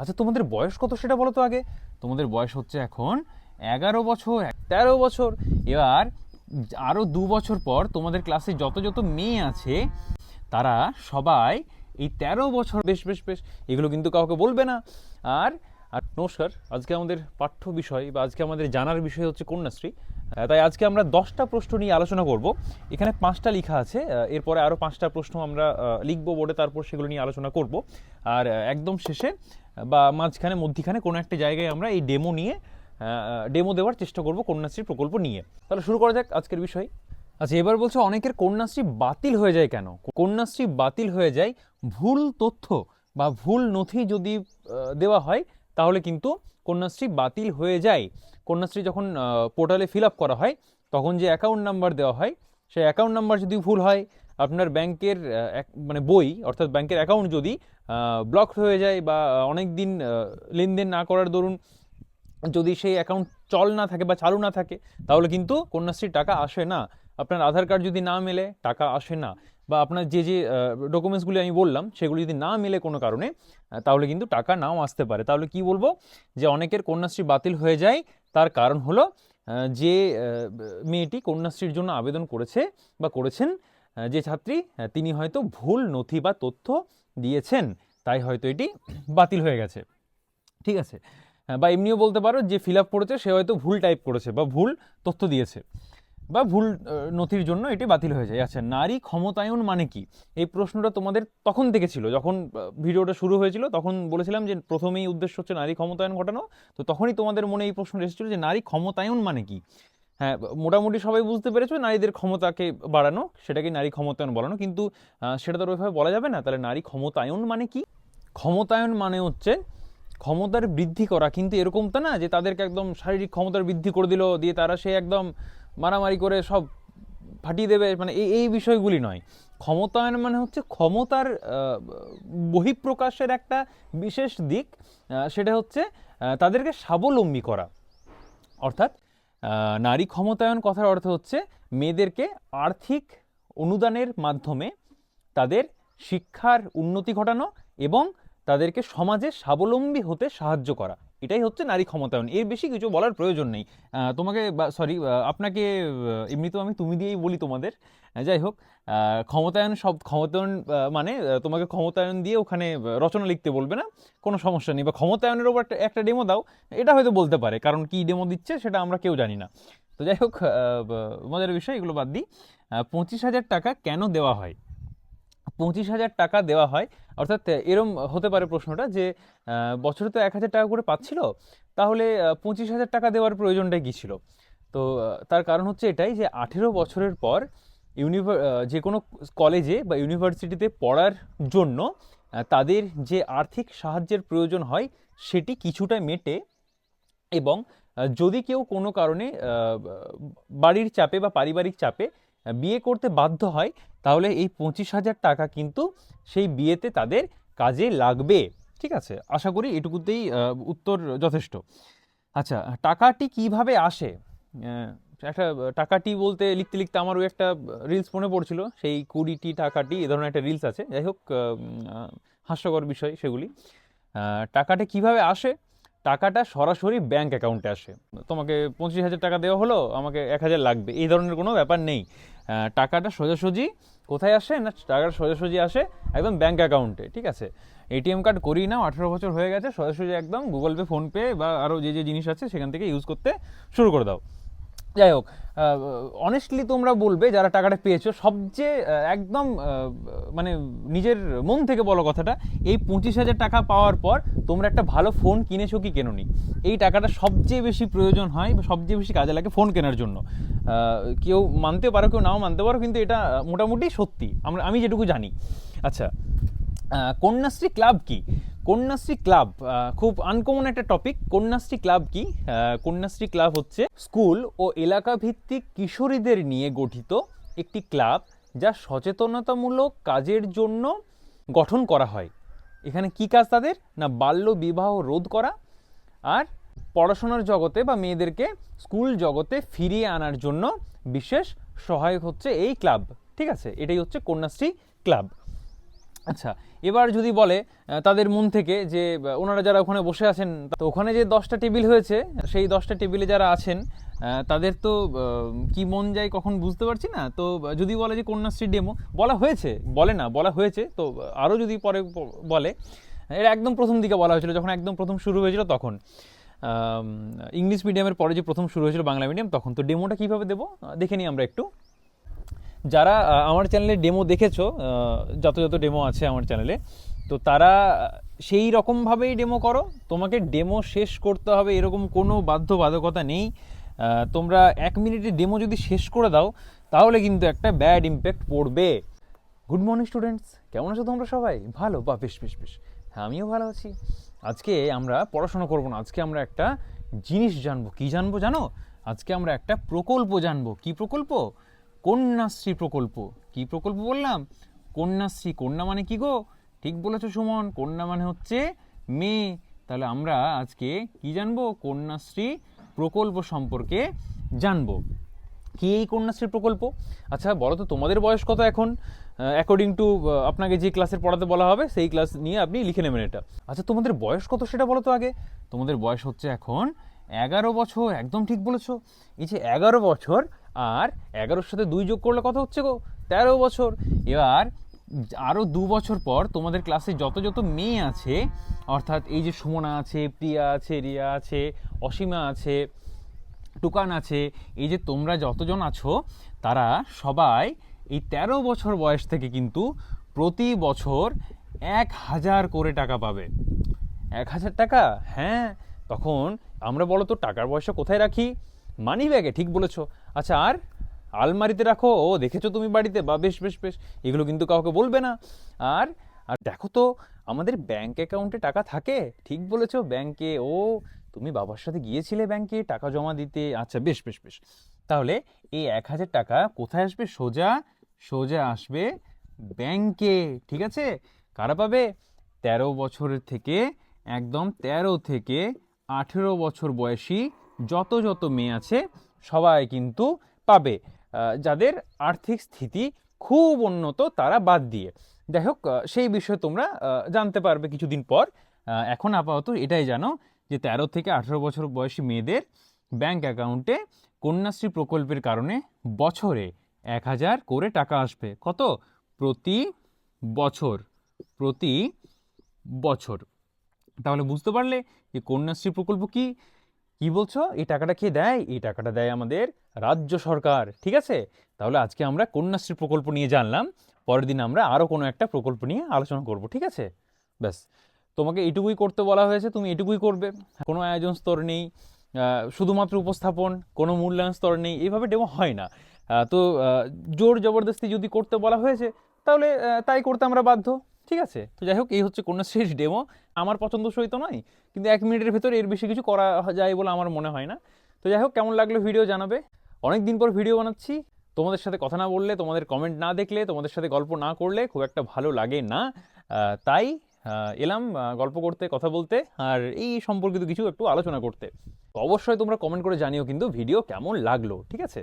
আচ্ছা তোমাদের বয়স কত সেটা বলো তো আগে। তোমাদের বয়স হচ্ছে এখন এগারো বছর, তেরো বছর। এবার আরও দু বছর পর তোমাদের ক্লাসে যত যত মেয়ে আছে, তারা সবাই এই তেরো বছর বেশ বেশ বেশ, এগুলো কিন্তু কাউকে বলবে না। আর আর নমস্কার, আজকে আমাদের পাঠ্য বিষয় বা আজকে আমাদের জানার বিষয় হচ্ছে কন্যাশ্রী। তাই আজকে আমরা দশটা প্রশ্ন নিয়ে আলোচনা করব। এখানে পাঁচটা লেখা আছে এরপরে আরও পাঁচটা প্রশ্ন আমরা লিখব বোর্ডে, তারপর সেগুলো নিয়ে আলোচনা করব। আর একদম শেষে, বা মাঝখানে, মধ্যিখানে কোনো একটা জায়গায় আমরা এই ডেমো নিয়ে ডেমো দেওয়ার চেষ্টা করব কন্যাশ্রী প্রকল্প নিয়ে। তাহলে শুরু করা যাক আজকের বিষয়। আচ্ছা এবার বলছো, অনেকের কন্যাশ্রী বাতিল হয়ে যায় কেন? কন্যাশ্রী বাতিল হয়ে যায় ভুল তথ্য বা ভুল নথি যদি দেওয়া হয়, তাহলে কিন্তু কন্যাশ্রী বাতিল হয়ে যায়, কন্যাশ্রী যখন পোর্টালে ফিল আপ করা হয়, তখন যে অ্যাকাউন্ট নাম্বার দেওয়া হয়, সেই অ্যাকাউন্ট নাম্বার যদি ভুল হয়, আপনার ব্যাংকের মানে বই, অর্থাৎ ব্যাংকের অ্যাকাউন্ট যদি ব্লক হয়ে যায় বা অনেক দিন লেনদেন না করার দরুন, যদি সেই অ্যাকাউন্ট চল না থাকে বা চালু না থাকে, তাহলে কিন্তু কন্যাশ্রীর টাকা আসে না। আপনার আধার কার্ড যদি না মেলে, টাকা আসে না। বা আপনার যে যে ডকুমেন্টসগুলি আমি বললাম, সেগুলি যদি না মেলে কোনো কারণে তাহলে কিন্তু টাকা নাও আসতে পারে। তাহলে কি বলব? যে, অনেকের কন্যাশ্রী বাতিল হয়ে যায়। তার কারণ হলো যে মেয়েটি কন্যাশ্রীর জন্য আবেদন করেছে বা করেছেন যে ছাত্রী তিনি হয়তো ভুল নথি বা তথ্য দিয়েছেন, তাই হয়তো এটি বাতিল হয়ে গেছে। ঠিক আছে? বা এমনিও বলতে পারো যে ফিল আপ করেছে, সে হয়তো ভুল টাইপ করেছে বা ভুল তথ্য দিয়েছে। বা ভুল নথির জন্য এটি বাতিল হয়ে যায়। আচ্ছা নারী ক্ষমতায়ন মানে কি? এই প্রশ্নটা তোমাদের তখন থেকে ছিল। যখন ভিডিওটা শুরু হয়েছিল, তখন বলেছিলাম যে প্রথমেই উদ্দেশ্য হচ্ছে নারী ক্ষমতায়ন ঘটানো। তো তখনই তোমাদের মনে এই প্রশ্ন এসেছিল যে নারী ক্ষমতায়ন মানে কি? হ্যাঁ মোটামুটি সবাই বুঝতে পেরেছ নারীদের ক্ষমতাকে বাড়ানো, সেটাকে নারী ক্ষমতায়ন বলানো। কিন্তু সেটা তো ওইভাবে বলা যাবে না। তাহলে নারী ক্ষমতায়ন মানে কি? ক্ষমতায়ন মানে হচ্ছে ক্ষমতার বৃদ্ধি করা। কিন্তু এরকম তো না যে তাদেরকে একদম শারীরিক ক্ষমতার বৃদ্ধি করে দিল, দিয়ে তারা সে একদম মারামারি করে সব ফাটিয়ে দেবে মানে এই এই বিষয়গুলি নয়। ক্ষমতায়ন মানে হচ্ছে ক্ষমতার বহিঃপ্রকাশের একটা বিশেষ দিক সেটা হচ্ছে তাদেরকে স্বাবলম্বী করা। অর্থাৎ নারী ক্ষমতায়ন কথার অর্থ হচ্ছে মেয়েদেরকে আর্থিক অনুদানের মাধ্যমে তাদের শিক্ষার উন্নতি ঘটানো এবং তাদেরকে সমাজে স্বাবলম্বী হতে সাহায্য করা। এটাই হচ্ছে নারী ক্ষমতায়ন। এর বেশি কিছু বলার প্রয়োজন নেই। তোমাকে সরি আপনাকে আহ, এমনিতেও আমি তুমি দিয়েই বলি তোমাদের। যাই হোক ক্ষমতায়ন সব ক্ষমতায়ন মানে তোমাকে ক্ষমতায়ন দিয়ে ওখানে রচনা লিখতে বলবে না। কোনো সমস্যা নেই। বা ক্ষমতায়নের ওপর একটা- ডেমো দাও এটা হয়তো বলতে পারে। কারণ কি ডেমো দিচ্ছে সেটা আমরা কেউ জানি না। তো যাই হোক মজার বিষয় এগুলো বাদ দিই। পঁচিশ হাজার টাকা কেন দেওয়া হয়? পঁচিশ হাজার টাকা দেওয়া হয়। অর্থাৎ এরম হতে পারে প্রশ্নটা যে বছরে তো এক হাজার টাকা করে পাচ্ছিল, তাহলে পঁচিশ হাজার টাকা দেওয়ার প্রয়োজনটাই কী ছিল? তো তার কারণ হচ্ছে এটাই যে, আঠেরো বছরের পর ইউনিভার যে কোনো কলেজে বা ইউনিভার্সিটিতে পড়ার জন্য তাদের যে আর্থিক সাহায্যের প্রয়োজন হয়, সেটি কিছুটা মেটে এবং যদি কেউ কোনো কারণে বাড়ির চাপে বা পারিবারিক চাপে বিয়ে করতে বাধ্য হয় তাহলে এই পঁচিশ হাজার টাকা কিন্তু সেই বিয়েতে তাদের কাজে লাগবে। ঠিক আছে? আশা করি এটুকুতেই উত্তর যথেষ্ট। আচ্ছা টাকাটি কীভাবে আসে? একটা, টাকাটি বলতে লিখতে লিখতে আমার ওই একটা রিলস মনে পড়ছিল। সেই কুড়িটি টাকাটি, এ ধরনের একটা রিলস আছে। যাই হোক হাস্যকর বিষয় সেগুলি। টাকাটা কীভাবে আসে? টাকাটা সরাসরি ব্যাংক অ্যাকাউন্টে আসে। তোমাকে পঁচিশ হাজার টাকা দেওয়া হলো, আমাকে এক হাজার লাগবে। এই ধরনের কোনো ব্যাপার নেই। টাকাটা সোজাসুজি কোথায় আসে না টাকাটা সোজাসুজি আসে একদম ব্যাঙ্ক অ্যাকাউন্টে ঠিক আছে? এটিএম কার্ড করি না আঠেরো বছর হয়ে গেছে, সোজাসুজি একদম গুগল পে ফোনপে বা আরও যে যে জিনিস আছে সেখান থেকে ইউজ করতে শুরু করে দাও। যাই হোক অনেস্টলি তোমরা বলবে যারা টাকাটা পেয়েছ, সবচেয়ে একদম মানে নিজের মন থেকে বলো কথাটা, এই পঁচিশ হাজার টাকা পাওয়ার পর তোমরা একটা ভালো ফোন কিনেছো কি কেননি? এই টাকাটা সবচেয়ে বেশি প্রয়োজন হয় বা সবচেয়ে বেশি কাজে লাগে ফোন কেনার জন্য। কেউ মানতে পারো, কেউ নাও মানতে পারো, কিন্তু এটা মোটামুটি সত্যি। আমরা, আমি যেটুকু জানি। আচ্ছা কন্যাশ্রী ক্লাব কি? কন্যাশ্রী ক্লাব খুব আনকমন একটা টপিক কন্যাশ্রী ক্লাব কি? কন্যাশ্রী ক্লাব হচ্ছে স্কুল ও এলাকা ভিত্তিক কিশোরীদের নিয়ে গঠিত একটি ক্লাব যা সচেতনতামূলক কাজের জন্য গঠন করা হয়। এখানে কি কাজ তাদের? না, বাল্য বিবাহ রোধ করা আর পড়াশোনার জগতে বা মেয়েদেরকে স্কুল জগতে ফিরিয়ে আনার জন্য বিশেষ সহায়ক হচ্ছে এই ক্লাব। ঠিক আছে? এটাই হচ্ছে কন্যাশ্রী ক্লাব। আচ্ছা এবার যদি বলে তাদের মন থেকে যে ওনারা যারা ওখানে বসে আছেন, তো ওখানে যে দশটা টেবিল হয়েছে, সেই দশটা টেবিলে যারা আছেন তাদের তো কি মন যায় কখন বুঝতে পারছি না। তো যদি বলে যে কন্যাশ্রী ডেমো, বলা হয়েছে, বলে না, বলা হয়েছে, তো আরও যদি পরে বলে এটা একদম প্রথম দিকে বলা হয়েছিল, যখন একদম প্রথম শুরু হয়েছিল তখন। ইংলিশ মিডিয়ামের পরে যে প্রথম শুরু হয়েছিল বাংলা মিডিয়াম, তখন তো ডেমোটা কীভাবে দেবো? দেখে নিই আমরা একটু। যারা আমার চ্যানেলে ডেমো দেখেছ যত যত ডেমো আছে আমার চ্যানেলে তো তারা সেই রকমভাবেই ডেমো করো। তোমাকে ডেমো শেষ করতে হবে, এরকম কোনো বাধ্যবাধকতা নেই। তোমরা এক মিনিটে ডেমো যদি শেষ করে দাও, তাহলে কিন্তু একটা ব্যাড ইম্প্যাক্ট পড়বে। গুড মর্নিং স্টুডেন্টস কেমন আছো তোমরা সবাই? ভালো? বা, বেশ বেশ বেশ। হ্যাঁ আমিও ভালো আছি। আজকে আমরা পড়াশোনা করব না, আজকে আমরা একটা জিনিস জানব। কি জানব জানো? আজকে আমরা একটা প্রকল্প জানব। কি প্রকল্প? কন্যাশ্রী প্রকল্প। কি প্রকল্প বললাম? কন্যাশ্রী, কন্যা মানে কি গো? ঠিক বলেছ সুমন, কন্যা মানে হচ্ছে মেয়ে। তাহলে আমরা আজকে কি জানব? কন্যাশ্রী প্রকল্প সম্পর্কে জানব। কি এই কন্যাশ্রী প্রকল্প? আচ্ছা বলো তো, তোমাদের বয়স কত এখন? অ্যাকর্ডিং টু আপনাকে যে ক্লাসের পড়াতে বলা হবে, সেই ক্লাস নিয়ে আপনি লিখে নেবেন এটা। আচ্ছা তোমাদের বয়স কত সেটা বলো তো আগে। তোমাদের বয়স হচ্ছে এখন এগারো বছর, একদম ঠিক বলেছ। এই যে এগারো বছর আর এগারোর সাথে দুই যোগ করলে কত হচ্ছে গো? তেরো বছর। এবার আরও দু বছর পর তোমাদের ক্লাসে যত যত মেয়ে আছে, অর্থাৎ এই যে সুমনা আছে, প্রিয়া আছে, রিয়া আছে, অসীমা আছে, টুকান আছে, এই যে তোমরা যতজন আছো, তারা সবাই এই তেরো বছর বয়স থেকে কিন্তু প্রতি বছর এক হাজার করে টাকা পাবে। এক হাজার টাকা? হ্যাঁ। তখন আমরা বলো তো টাকার পয়সা কোথায় রাখি? মানি ব্যাগে ঠিক বলেছ। আচ্ছা আর আলমারিতে রাখো, ও দেখেছ তুমি বাড়িতে? বা বেশ বেশ বেশ, এগুলো কিন্তু কাউকে বলবে না। আর আর দেখো তো, আমাদের ব্যাংক অ্যাকাউন্টে টাকা থাকে। ঠিক বলেছ ব্যাংকে ও, তুমি বাবার সাথে গিয়েছিলে ব্যাংকে টাকা জমা দিতে। আচ্ছা বেশ বেশ বেশ। তাহলে এই এক হাজার টাকা কোথায় আসবে? সোজা সোজা আসবে ব্যাংকে ঠিক আছে? কারা পাবে? তেরো বছরের থেকে, একদম তেরো থেকে আঠেরো বছর বয়সী যত যত মেয়ে আছে সবাই কিন্তু পাবে। যাদের আর্থিক স্থিতি খুব উন্নত তারা বাদ দিয়ে। যাই হোক সেই বিষয়ে তোমরা জানতে পারবে কিছুদিন পর। এখন আপাতত এটাই জানো যে তেরো থেকে আঠেরো বছর বয়সী মেয়েদের ব্যাংক অ্যাকাউন্টে কন্যাশ্রী প্রকল্পের কারণে বছরে এক হাজার করে টাকা আসবে। কত? প্রতি বছর প্রতি বছর। তাহলে বুঝতে পারলে যে কন্যাশ্রী প্রকল্প কি? কি বলছো? এই টাকাটা কে দেয়? এই টাকাটা দেয় আমাদের রাজ্য সরকার, ঠিক আছে? তাহলে আজকে আমরা কন্যাশ্রী প্রকল্প নিয়ে জানলাম, পরের দিন আমরা আরও কোনো একটা প্রকল্প নিয়ে আলোচনা করব, ঠিক আছে? ব্যাস, তোমাকে এটুকুই করতে বলা হয়েছে, তুমি এটুকুই করবে। কোনো আয়োজন স্তর নেই শুধুমাত্র উপস্থাপন, কোনো মূল্যায়ন স্তর নেই এইভাবে ডেমো হয় না। তো জোর জবরদস্তি যদি করতে বলা হয়েছে, তাহলে তাই করতে আমরা বাধ্য। ঠিক আছে? তো যাই হোক, এই হচ্ছে কন্যাশ্রীর ডেমো আমার পছন্দসই তো নয়, কিন্তু এক মিনিটের ভেতর এর বেশি কিছু করা যায় বলে আমার মনে হয় না। তো যাই হোক, কেমন লাগল ভিডিও জানাবে। অনেক দিন পর ভিডিও বানাচ্ছি। তোমাদের সাথে কথা না বললে, তোমাদের কমেন্ট না দেখলে, তোমাদের সাথে গল্প না করলে খুব একটা ভালো লাগে না। তাই এলাম গল্প করতে, কথা বলতে, আর এই সম্পর্কিত কিছু একটু আলোচনা করতে। অবশ্যই তোমরা কমেন্ট করে জানিও কিন্তু ভিডিও কেমন লাগল, ঠিক আছে?